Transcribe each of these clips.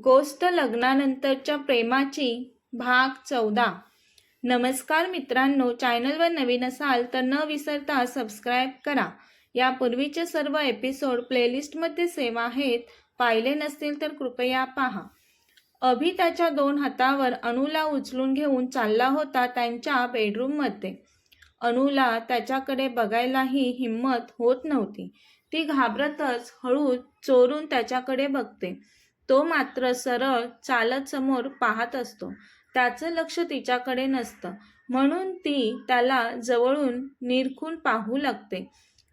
गोष्ट लग्नानंतरच्या प्रेमाची भाग चौदा. नमस्कार मित्रांनो चॅनलवर नवीन असाल तर न विसरता सबस्क्राईब करा. यापूर्वीचे सर्व एपिसोड प्लेलिस्टमध्ये सेव आहेत. पाहिले नसतील तर कृपया पहा. अभि त्याच्या दोन हातावर अनुला उचलून घेऊन चालला होता त्यांच्या बेडरूममध्ये. अनुला त्याच्याकडे बघायलाही हिंमत होत नव्हती. ती घाबरतच हळू चोरून त्याच्याकडे बघते. तो मात्र सरळ चालत समोर पाहत असतो. त्याचं लक्ष तिच्याकडे नसतं. म्हणून ती त्याला जवळून निरखून पाहू लागते.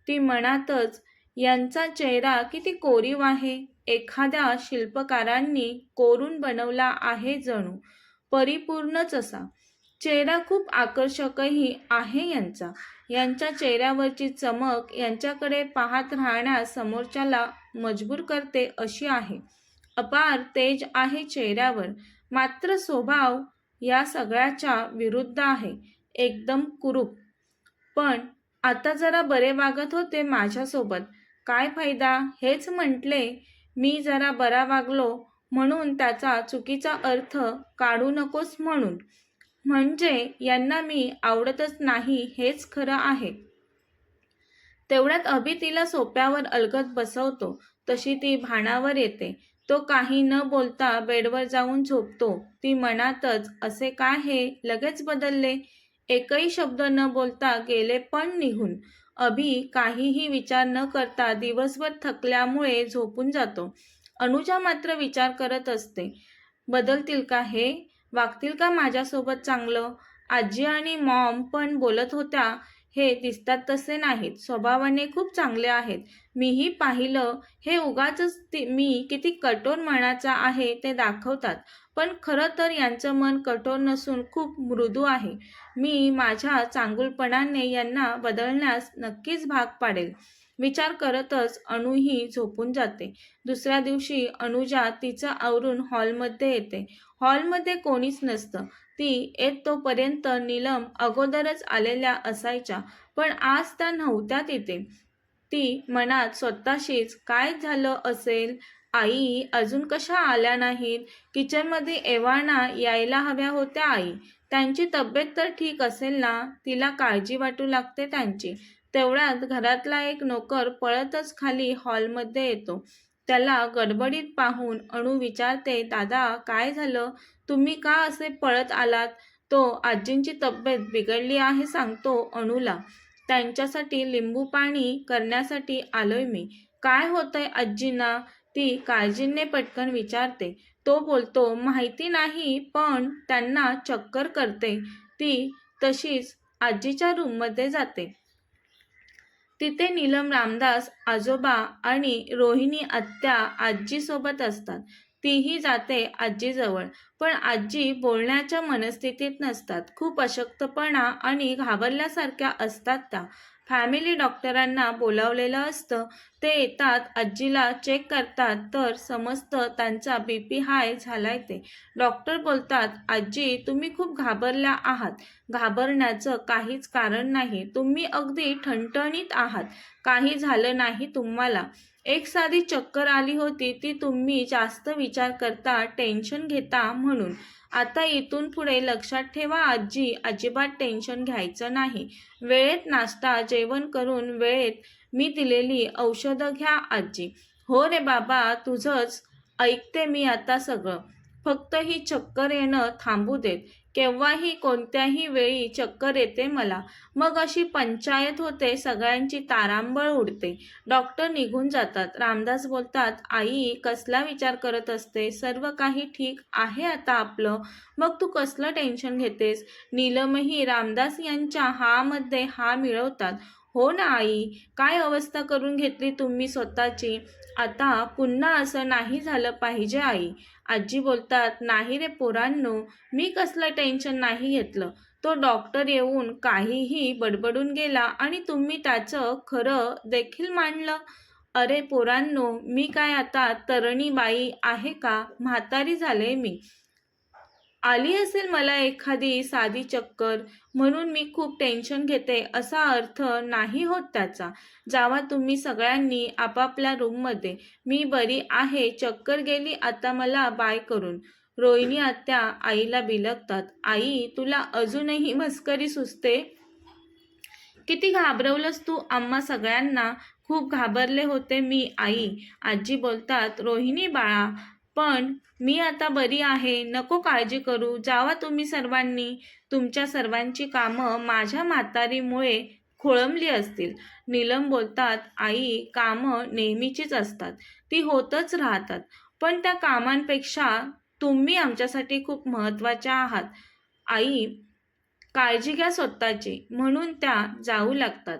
ती मनातच यांचा चेहरा किती कोरीव आहे. एखाद्या शिल्पकारांनी कोरून बनवला आहे जणू. परिपूर्णच असा. चेहरा खूप आकर्षकही आहे यांचा. यांच्या चेहऱ्यावरची चमक यांच्याकडे पाहत राहण्यास समोरच्याला मजबूर करते अशी आहे. अपार तेज आहे चेहऱ्यावर. मात्र स्वभाव या सगळ्याच्या विरुद्ध आहे. एकदम कुरूप. पण आता जरा बरे वागत होते माझ्यासोबत. काय फायदा? हेच म्हटले मी जरा बरा वागलो म्हणून त्याचा चुकीचा अर्थ काढू नकोस म्हणून. म्हणजे यांना मी आवडतच नाही हेच खरं आहे. तेवढ्यात अभि तिला सोप्यावर अलगत बसवतो. तशी ती भाणावर येते. तो काही न बोलता बेडवर जाऊन झोपतो. ती मनातच असे काय हे लगेच बदलले? एकही शब्द न बोलता गेले पण निघून. अभि काहीही विचार न करता दिवसभर थकल्यामुळे झोपून जातो. अनुजा मात्र विचार करत असते. बदलतील का हे? वागतील का माझ्यासोबत चांगलं? आजी आणि मॉम पण बोलत होत्या हे दिसतात तसे नाहीत. स्वभावाने खूप चांगले आहेत. मीही पाहिलं हे उगाच मी किती कठोर मनाचा आहे ते दाखवतात. पण खरं तर यांचं मन कठोर नसून खूप मृदू आहे. मी माझ्या चांगुलपणाने यांना बदलण्यास नक्कीच भाग पाडेल. विचार करतच अणूही झोपून जाते. दुसऱ्या दिवशी अनुजा तिचं आवरून हॉलमध्ये येते. हॉलमध्ये कोणीच नसतं. ती येत तोपर्यंत नीलम अगोदरच आलेल्या असायच्या पण आज त्या नव्हत्या तिथे ती मनात स्वतःशीच काय झालं असेल? आई अजून कशा आल्या नाहीत? किचनमध्ये एव्हाना यायला हव्या होत्या आई. त्यांची तब्येत तर ठीक असेल ना? तिला काळजी वाटू लागते त्यांची. तेवढ्यात घरातला एक नोकर पळतच खाली हॉलमध्ये येतो. त्याला गडबडीत पाहून अणू विचारते दादा काय झालं? तुम्ही का असे पळत आलात? तो आजींची तब्येत बिघडली आहे सांगतो अणूला. त्यांच्यासाठी लिंबू पाणी करण्यासाठी आलोय मी. काय होतंय आजींना? ती काळजीने पटकन विचारते. तो बोलतो माहिती नाही पण त्यांना चक्कर करते. ती तशीच आजीच्या रूममध्ये जाते. तिथे नीलम रामदास आजोबा आणि रोहिणी आत्या आजीसोबत असतात. तीही जाते आजीजवळ पण आजी बोलण्याच्या मनस्थितीत नसतात. खूप अशक्तपणा आणि घाबरल्यासारख्या असतात त्या. फॅमिली डॉक्टरांना बोलावलेलं असतं. ते येतात आजीला चेक करतात तर समजतं त्यांचा बी पी हाय झालाय ते. डॉक्टर बोलतात आजी तुम्ही खूप घाबरल्या आहात. घाबरण्याचं काहीच कारण नाही. तुम्ही अगदी ठणठणीत आहात. काही झालं नाही तुम्हाला. एक साधी चक्कर आली होती ती तुम्ही जास्त विचार करता टेन्शन घेता म्हणून. आता इथून पुढे लक्षात ठेवा आजी अजिबात टेन्शन घ्यायचं नाही. वेळेत नाश्ता जेवण करून वेळेत मी दिलेली औषधं घ्या आजी. हो रे बाबा तुझंच ऐकते मी आता सगळं. फक्त ही चक्कर येणं थांबू देत. केव्हाही कोणत्याही वेळी चक्कर येते मला. मग अशी पंचायत होते सगळ्यांची तारांबळ उडते. डॉक्टर निघून जातात. रामदास बोलतात आई कसला विचार करत असते? सर्व काही ठीक आहे आता आपलं. मग तू कसलं टेन्शन घेतेस? नीलमही रामदास यांच्या हामध्ये हा मिळवतात. हो ना आई. काय अवस्था करून घेतली तुम्ही स्वतःची? आता पुन्हा असं नाही झालं पाहिजे आई. आजी बोलतात नाही रे पोरांनो मी कसलं टेन्शन नाही घेतलं. तो डॉक्टर येऊन काहीही बडबडून गेला आणि तुम्ही त्याचं खरं देखील मांडलं अरे पोरांनो मी काय आता तरणी बाई आहे का? म्हातारी झाले मी. आली असेल मला एखादी साधी चक्कर म्हणून मी खूप टेन्शन घेते असा अर्थ नाही होत त्याचा. जावा तुम्ही सगळ्यांनी आपापल्या रूममध्ये मी बरी आहे चक्कर गेली आता मला बाय करून. रोहिणी आत्या आईला बिलगतात. आई तुला अजूनही मस्करी सुचते? किती घाबरवलंस तू? आम्हा सगळ्यांना खूप घाबरले होते मी आई. आजी बोलतात रोहिणी बाळा पण मी आता बरी आहे नको काळजी करू. जावा तुम्ही सर्वांनी. तुमच्या सर्वांची कामं माझ्या म्हातारीमुळे खोळंबली असतील. नीलम बोलतात आई कामं नेहमीचीच असतात. ती होतच राहतात. पण त्या कामांपेक्षा तुम्ही आमच्यासाठी खूप महत्त्वाच्या आहात. आई काळजी घ्या स्वतःची. म्हणून त्या जाऊ लागतात.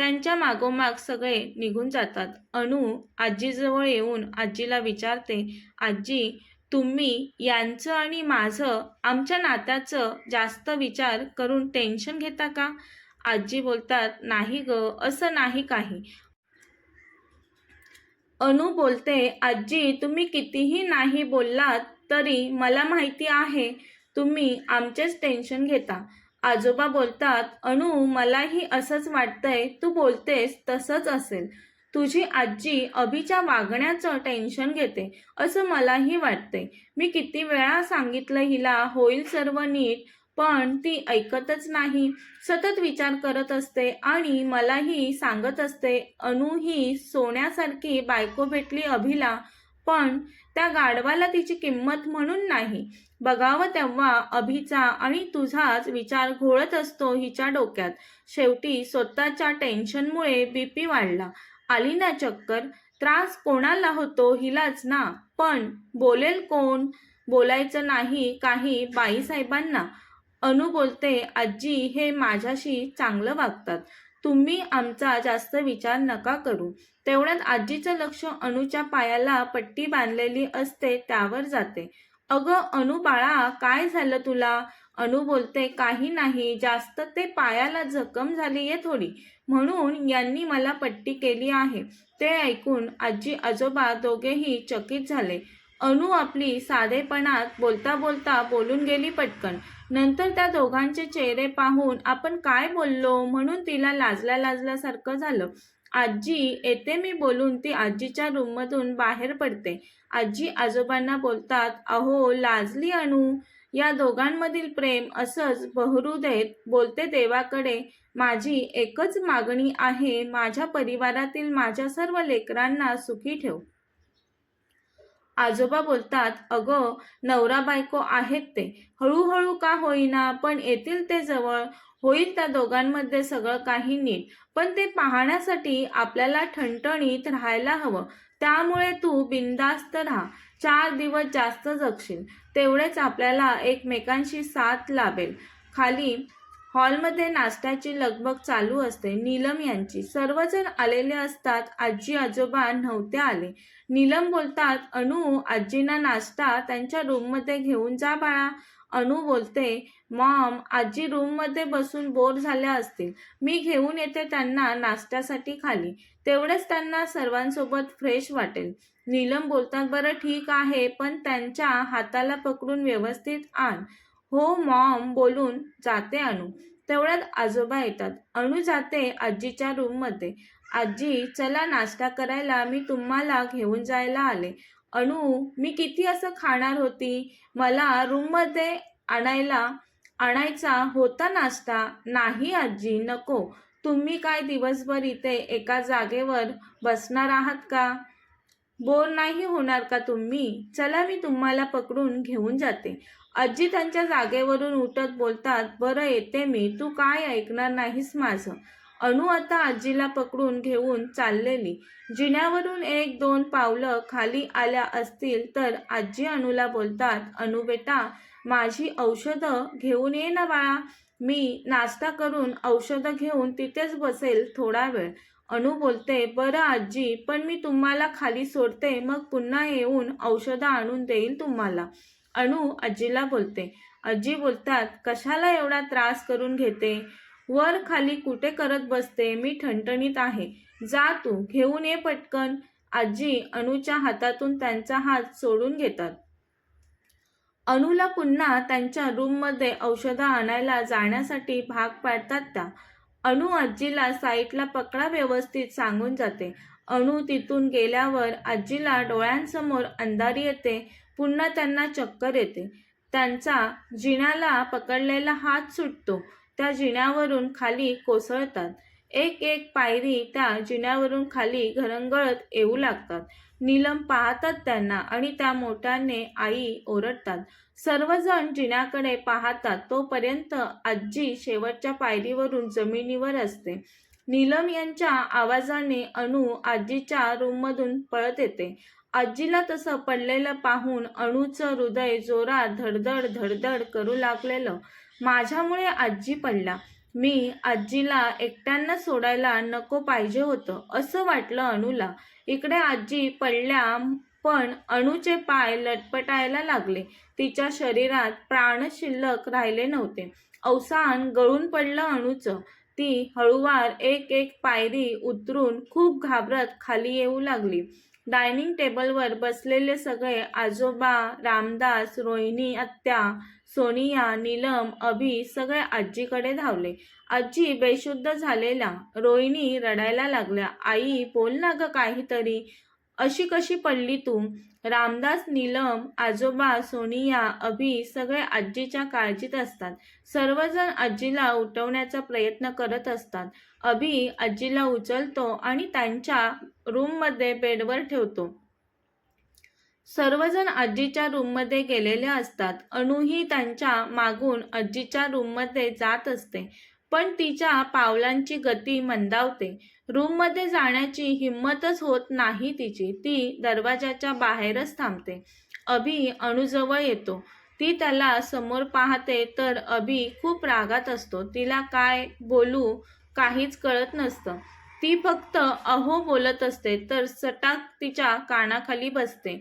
त्यांच्या मागोमाग सगळे निघून जातात. अनु आजीजवळ येऊन आजीला विचारते आजी तुम्ही यांचं आणि माझं आमच्या नात्याचं जास्त विचार करून टेन्शन घेता का? आजी बोलतात नाही ग असं नाही काही. अनु बोलते आजी तुम्ही कितीही नाही बोललात तरी मला माहिती आहे तुम्ही आमचेच टेन्शन घेता. आजोबा बोलतात अनु मलाही असंच वाटतंय तू बोलतेस तसंच असेल. तुझी आजी अभिच्या वागण्याचं टेन्शन घेते असं मलाही वाटतंय. मी किती वेळा सांगितलं हिला होईल सर्व नीट पण ती ऐकतच नाही. सतत विचार करत असते आणि मलाही सांगत असते अनु ही सोन्यासारखी बायको भेटली अभिला पण त्या गाढवाला तिची किंमत म्हणून नाही. बघावं तेव्हा अभिचा आणि तुझाच विचार घोळत असतो हिच्या डोक्यात. शेवटी स्वतःच्या टेन्शनमुळे बीपी वाढला. आली ना चक्कर? त्रास कोणाला होतो हिलाच ना. पण बोलेल कोण? बोलायचं नाही काही बाईसाहेबांना. अनु बोलते आजी हे माझ्याशी चांगलं वागतात. तुम्ही आमचा जास्त विचार नका करू. तेवढ्यात आजीचं लक्ष अनुच्या पायाला पट्टी बांधलेली असते त्यावर जाते. अगं अनु बाळा काय झालं तुला? अनु बोलते काही नाही जास्त ते पायाला जखम झाली आहे थोडी. म्हणून यांनी मला पट्टी केली आहे. ते ऐकून आजी आजोबा दोघेही चकित झाले. अनु आपली साधेपणात बोलता बोलता बोलून गेली पटकन. नंतर त्या दोघांचे चेहरे पाहून आपण काय बोललो म्हणून तिला लाजल्या लाजल्यासारखं झालं. आजी येते मी बोलून ती आजीच्या रूममधून बाहेर पडते. आजी आजोबांना बोलतात अहो लाजली अणू या दोघांमधील प्रेम असंच बहरू देत. बोलते देवाकडे. माझी एकच मागणी आहे माझ्या परिवारातील माझ्या सर्व लेकरांना सुखी ठेव. आजोबा बोलतात अगं नवरा बायको आहेत ते. हळूहळू का होईना पण येतील ते जवळ. होईल त्या दोघांमध्ये सगळं काही नीट. पण ते पाहण्यासाठी आपल्याला ठणठणीत राहायला हवं. त्यामुळे तू बिंदास्त राहा. चार दिवस जास्त जगशील. तेवढेच आपल्याला एकमेकांशी साथ लाभेल. खाली हॉलमध्ये नाश्त्याची लगबग चालू असते. नीलम यांची. सर्वजण आलेले असतात. आजी आजोबा नव्हते आले. नीलम बोलतात अनु आजींना नाश्ता त्यांच्या रूममध्ये घेऊन जा बाळा. अनु बोलते मॉम आजी रूममध्ये बसून बोर झाल्या असतील. मी घेऊन येते त्यांना नाश्त्यासाठी खाली. तेवढेच त्यांना सर्वांसोबत फ्रेश वाटेल. नीलम बोलतात बरं ठीक आहे पण त्यांच्या हाताला पकडून व्यवस्थित आण. हो मॉम बोलून जाते अनु. तेवढ्यात आजोबा येतात. अनु जाते आजीच्या रूममध्ये आजी चला नाश्ता करायला मी तुम्हाला घेऊन जायला आले. अनु मी किती असं खाणार होती? मला रूममध्ये आणायला आणायचा होता नाश्ता. नाही आजी नको. तुम्ही काय दिवसभर इथे एका जागेवर बसणार आहात का? बोर नाही होणार का तुम्ही? चला मी तुम्हाला पकडून घेऊन जाते. आजी त्यांच्या जागेवरून उठत बोलतात बरं येते मी. तू काय ऐकणार नाहीस माझं? अनु आता आजीला पकडून घेऊन चाललेली. जिन्यावरून एक दोन पावलं खाली आल्या असतील तर आजी अनुला बोलतात अनु बेटा माझी औषधं घेऊन ये ना बाळा. मी नाश्ता करून औषधं घेऊन तिथेच बसेल थोडा वेळ. अनु बोलते बरं आजी पण मी तुम्हाला खाली सोडते. मग पुन्हा येऊन औषधं आणून देईल तुम्हाला. अनु आजीला बोलते. आजी बोलतात कशाला एवढा त्रास करून घेते? वर खाली कुठे करत बसते? मी ठणठणीत आहे. जा तू घेऊन ये पटकन. आजी अणूच्या हातातून त्यांचा हात सोडून घेतात. अणूला पुन्हा त्यांच्या रूममध्ये औषधं आणायला जाण्यासाठी भाग पाडतात त्या. अनु आजीला साईटला पकडा व्यवस्थित सांगून जाते. अनु तिथून गेल्यावर आजीला डोळ्यांसमोर अंधारी येते. पुन्हा त्यांना चक्कर येते. त्यांचा जिण्याला पकडलेला हात सुटतो. त्या जिण्यावरून खाली कोसळतात. एक एक पायरी त्या जिन्यावरून खाली घरंगळत येऊ लागतात. नीलम पाहतात त्यांना आणि त्या मोठ्याने आई ओरडतात. सर्वजण जिन्याकडे पाहतात. तोपर्यंत आजी शेवटच्या पायरीवरून जमिनीवर असते. नीलम यांच्या आवाजाने अनु आजीच्या रूममधून पळत येते. आजीला तसं पडलेलं पाहून अणूचं हृदय जोरात धडधड धडधड करू लागलेलं. माझ्यामुळे आजी पडला. मी आजीला एकट्यांना सोडायला नको पाहिजे होतं असं वाटलं अणूला. इकडे आजी पडल्या पण अणूचे पाय लटपटायला लागले. तिच्या शरीरात प्राण शिल्लक राहिले नव्हते. अवसान गळून पडलं अणूचं. ती हळूवार एक एक पायरी उतरून खूप घाबरत खाली येऊ लागली. डायनिंग टेबलवर बसलेले सगळे आजोबा रामदास रोहिणी आत्या सोनिया नीलम अभि सगळे आजीकडे धावले. आजी बेशुद्ध झालेल्या रोहिणी रडायला लागल्या. आई बोल ना ग काहीतरी. अशी कशी पडली तू? रामदास नीलम आजोबा सोनिया अभि सगळे आजीच्या काळजीत असतात. सर्वजण आजीला उठवण्याचा प्रयत्न करत असतात. अभि आजीला उचलतो आणि त्यांच्या रूममध्ये बेडवर ठेवतो. सर्वजण आजीच्या रूममध्ये गेलेले असतात. अणूही त्यांच्या मागून आजीच्या रूममध्ये जात असते. पण तिच्या पावलांची गती मंदावते. रूममध्ये जाण्याची हिंमतच होत नाही तिची. ती दरवाजाच्या बाहेरच थांबते. अभि अणुजवळ येतो. ती त्याला समोर पाहते तर अभि खूप रागात असतो. तिला काय बोलू काहीच कळत नसतं. ती फक्त अहो बोलत असते तर सटाक तिच्या कानाखाली बसते.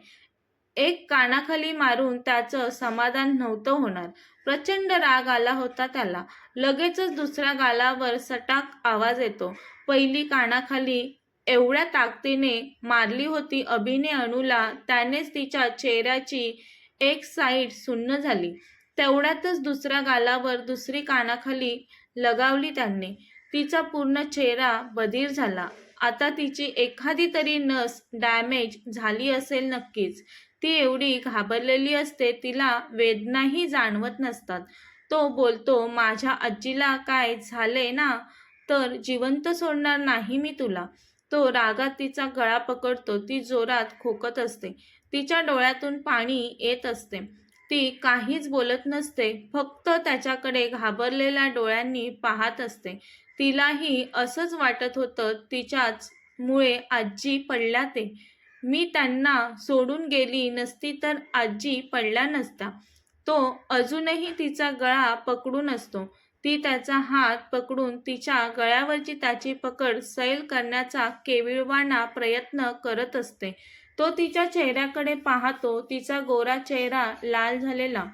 एक कानाखाली मारून त्याचं समाधान नव्हतं होणार. प्रचंड राग आला होता त्याला. लगेचच दुसऱ्या गालावर सटाक आवाज येतो. पहिली कानाखाली एवढ्या ताकदीने मारली होती अभिने अणूला त्यानेच तिच्या चेहऱ्याची एक साईड सुन्न झाली. तेवढ्यातच दुसऱ्या गालावर दुसरी कानाखाली लगावली त्यांनी. तिचा पूर्ण चेहरा बधीर झाला. आता तिची एखादी तरी नस डॅमेज झाली असेल नक्कीच. ती एवढी घाबरलेली असते तिला वेदनाही जाणवत नसतात. तो बोलतो माझ्या आजीला काय झाले ना तर जिवंत सोडणार नाही मी तुला. तो रागात तिचा गळा पकडतो ती जोरात खोकत असते. तिच्या डोळ्यातून पाणी येत असते. ती काहीच बोलत नसते फक्त त्याच्याकडे घाबरलेल्या डोळ्यांनी पाहत असते. तिलाही असंच वाटत होतं तिच्याच मुळे आजी पडल्या ते. मी त्यांना सोडून गेली नसती तर आजी पडल्या नसता तो अजूनही तिचा गळा पकडून असतो. ती त्याचा हात पकडून तिच्या गळ्यावरची त्याची पकड सैल करण्याचा केविळवाणा प्रयत्न करत असते. तो तिच्या चेहऱ्याकडे पाहतो तिचा गोरा चेहरा लाल झालेला.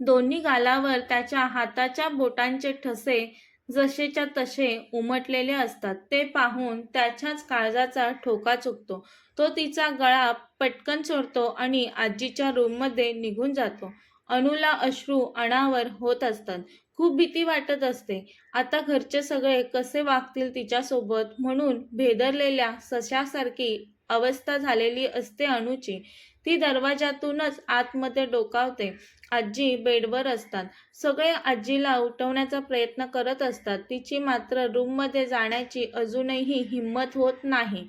दोन्ही गालावर त्याच्या हाताच्या बोटांचे ठसे जसेच्या तसे उमटलेले असतात. ते पाहून त्याच्याच काळजाचा ठोका चुकतो. तो तिचा गळा पटकन सोडतो आणि आजीच्या रूममध्ये निघून जातो. अनुला अश्रू अणावर होत असतात. खूप भीती वाटत असते. आता घरचे सगळे कसे वागतील तिच्यासोबत म्हणून भेदरलेल्या सशासारखी अवस्था झालेली असते अणूची ती दरवाजातूनच आतमध्ये डोकावते. आजी बेडवर असतात. सगळे आजीला उठवण्याचा प्रयत्न करत असतात. तिची मात्र रूममध्ये जाण्याची अजूनही हिंमत होत नाही.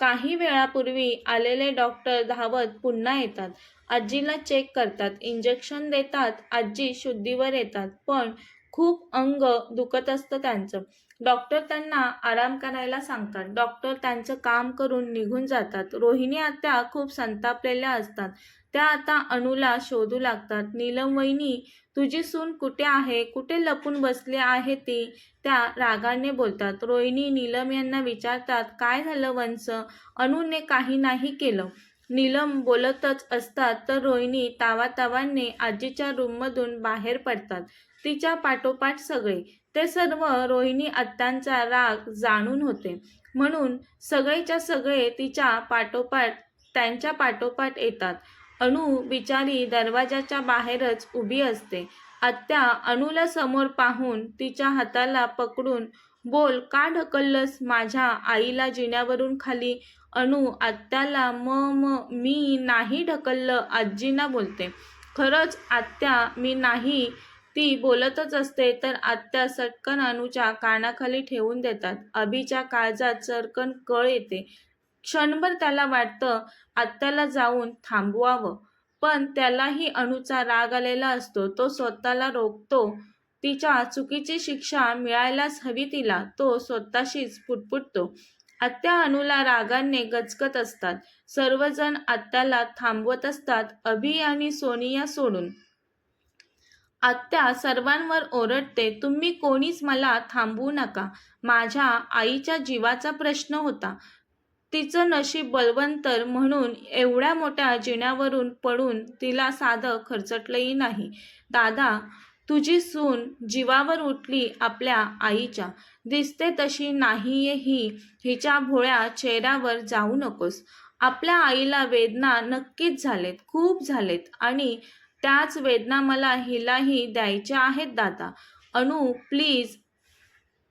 काही वेळापूर्वी आलेले डॉक्टर धावत पुन्हा येतात. आजीला चेक करतात. इंजेक्शन देतात. आजी शुद्धीवर येतात. पण खूप अंग दुखत असतं त्यांचं. डॉक्टर त्यांना आराम करायला सांगतात. डॉक्टर त्यांचं काम करून निघून जातात. रोहिणी आत्या खूप संतापलेल्या असतात. त्या आता अणूला शोधू लागतात. नीलम वहिनी तुझी सून कुठे आहे? कुठे लपून बसली आहे ती? त्या रागाने बोलतात. रोहिणी नीलम यांना विचारतात काय झालं वंश? अणूने काही नाही केलं. नीलम बोलतच असतात तर रोहिणी तावातावाने आजीच्या रूममधून बाहेर पडतात. तिच्या पाठोपाठ सगळे. ते सर्व रोहिणी आत्यांचा राग जाणून होते. म्हणून सगळेच्या सगळे तिच्या पाठोपाठ त्यांच्या पाठोपाठ येतात. अणू बिचारी दरवाजाच्या बाहेरच उभी असते. आत्या अणूला समोर पाहून तिच्या हाताला पकडून बोल का ढकललंस माझ्या आईला जिन्यावरून खाली अणू आत्याला म म मी नाही ढकललं आजींना बोलते. खरंच आत्या मी नाही ती बोलतच असते तर आत्या सटकन अणूच्या कानाखाली ठेवून देतात. अभिच्या काळजात चरकन कळ येते. क्षणभर त्याला वाटतं आत्याला जाऊन थांबवावं. पण त्यालाही अणूचा राग आलेला असतो. तो स्वतःला रोखतो. तिच्या चुकीची शिक्षा मिळायलाच हवी तिला. तो स्वतःशीच पुटपुटतो. आत्या अणूला रागाने गचकत असतात. सर्वजण आत्याला थांबवत असतात. अभि आणि सोनिया सोडून. आत्या सर्वांवर ओरडते तुम्ही कोणीच मला थांबवू नका. माझ्या आईच्या जीवाचा प्रश्न होता. तिचं नशीब बलवंतर म्हणून एवढ्या मोठ्या जिन्यावरून पडून तिला साधं खर्चटलंही नाही. दादा तुझी सून जीवावर उठली आपल्या आईच्या. दिसते तशी नाहीये ही हिच्या भोळ्या चेहऱ्यावर जाऊ नकोस. आपल्या आईला वेदना नक्कीच झालेत खूप झालेत आणि त्याच वेदना मला हिलाही द्यायच्या आहेत दादा. अनु प्लीज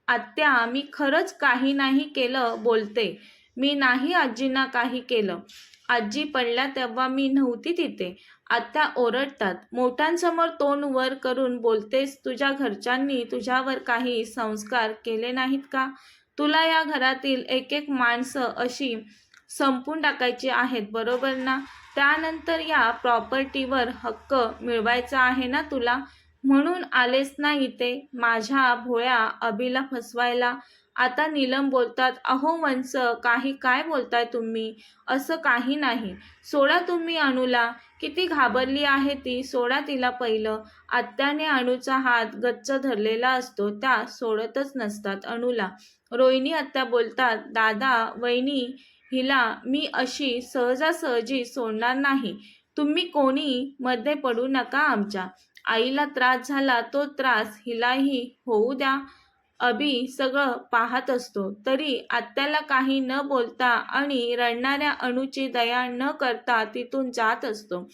आत्या मी खरंच काही नाही केलं बोलते. मी नाही आजींना काही केलं. आजी पडल्या तेव्हा मी नव्हती तिथे. आत्या ओरडतात. मोठ्यांसमोर तोंड वर करून बोलतेस तुझ्या घरच्यांनी तुझ्यावर काही संस्कार केले नाहीत का? तुला या घरातील एक एक माणसं अशी संपून टाकायचे आहेत बरोबर ना? त्यानंतर या प्रॉपर्टीवर हक्क मिळवायचा आहे ना तुला? म्हणून आलेस ना इथे माझ्या भोळ्या अभिला फसवायला. आता नीलम बोलतात अहो वंस काही काय बोलताय तुम्ही? असं काही नाही. सोडा तुम्ही अणूला किती घाबरली आहे ती सोडा तिला पहिलं. आत्याने अणूचा हात गच्च धरलेला असतो त्या सोडतच नसतात अणूला रोहिणी आत्या बोलतात दादा वहिनी हिला मी अशी सहजासहजी सोडणार नाही. तुम्ही कोणी मध्ये पडू नका आमच्या. आईला त्रास झाला तो त्रास हिलाही होऊ द्या. अभि सगळं पाहत असतो. तरी आत्याला काही न बोलता आणि रडणाऱ्या अणूची दया न करता तिथून जात असतो.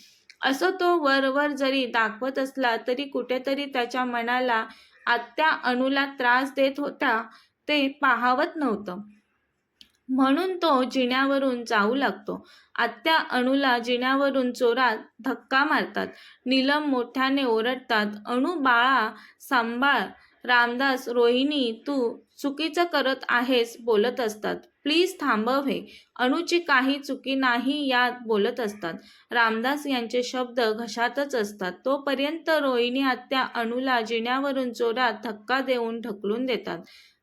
असं तो वरवर जरी दाखवत असला तरी कुठेतरी त्याच्या मनाला आत्या अणूला त्रास देत होता ते पाहावत नव्हतं. म्हणून तो जिन्यावरून जाऊ लागतो. आत्या अणूला जिन्यावरून चोरात धक्का मारतात. नीलम मोठ्याने ओरडतात अणू बाळा सांभाळ. रामदास रोहिणी तू चुकीचं करत आहेस बोलत असतात. प्लीज थांबव हे. अणूची काही चुकी नाही यात बोलत असतात. रामदास यांचे शब्द घशातच असतात. तोपर्यंत रोहिणी आत्या अणूला जिन्यावरून चोरात धक्का देऊन ढकलून देतात.